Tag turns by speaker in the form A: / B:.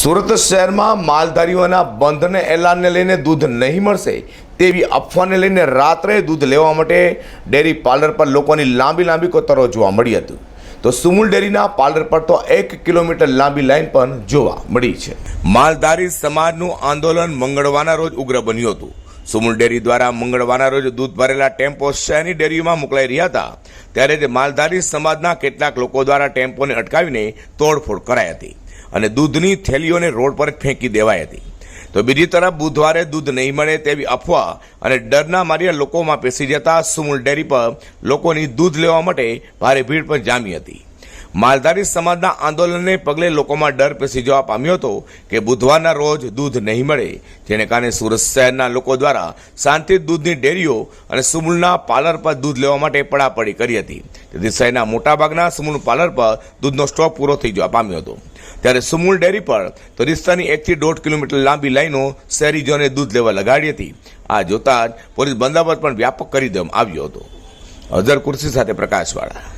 A: સુરત શહેરમાં માલધારીઓના બંધને એલાનને લઈને દૂધ નહીં મળશે તેવી અફવાને લઈને રાત્રે દૂધ લેવા માટે ડેરી પાર્લર પર લોકોની લાંબી લાંબી કોતરો જોવા મળી હતી. તો સુમુલ ડેરીના પાર્લર પર તો એક કિલોમીટર લાંબી લાઈન પણ જોવા મળી છે. માલધારી સમાજનું આંદોલન મંગળવારના રોજ ઉગ્ર બન્યું હતું. સુમુલ ડેરી દ્વારા મંગળવારના રોજ દૂધ ભરેલા ટેમ્પો શહેરની ડેરીઓમાં મોકલાઈ રહ્યા હતા. ત્યારે તે માલધારી સમાજના કેટલાક લોકો દ્વારા ટેમ્પોને અટકાવીને તોડફોડ કરાઈ હતી અને દૂધની થેલીઓને રોડ પર ફેંકી દેવાઈ હતી. તો બીજી તરફ બુધવારે દૂધ નહીં મળે તેવી અફવા અને ડરના માર્યા લોકોમાં પેસી જતા સુમુલ ડેરી પર લોકોની દૂધ લેવા માટે ભારે ભીડ પણ જામી હતી. માલધારી સમાજના આંદોલનને પગલે લોકોમાં ડર પેસી જવા પામ્યો હતો કે બુધવારના રોજ દૂધ નહીં મળે, જેને કારણે સુરત શહેરના લોકો દ્વારા શાંતિ દૂધની ડેરીઓ અને સુમૂલના પાર્લર પર દૂધ લેવા માટે પડાપડી કરી હતી. તેથી શહેરના મોટાભાગના સુમૂલ પાર્લર પર દૂધનો સ્ટોક પૂરો થઈ જવા પામ્યો હતો. ત્યારે સુમૂલ ડેરી પર તો રિસ્તાની એકથી દોઢ કિલોમીટર લાંબી લાઈનો શહેરીજોને દૂધ લેવા લગાડી હતી. આ જોતા જ પોલીસ બંદોબસ્ત પણ વ્યાપક કરી દેવામાં આવ્યો હતો. અઝર કુર્સી સાથે પ્રકાશવાળા.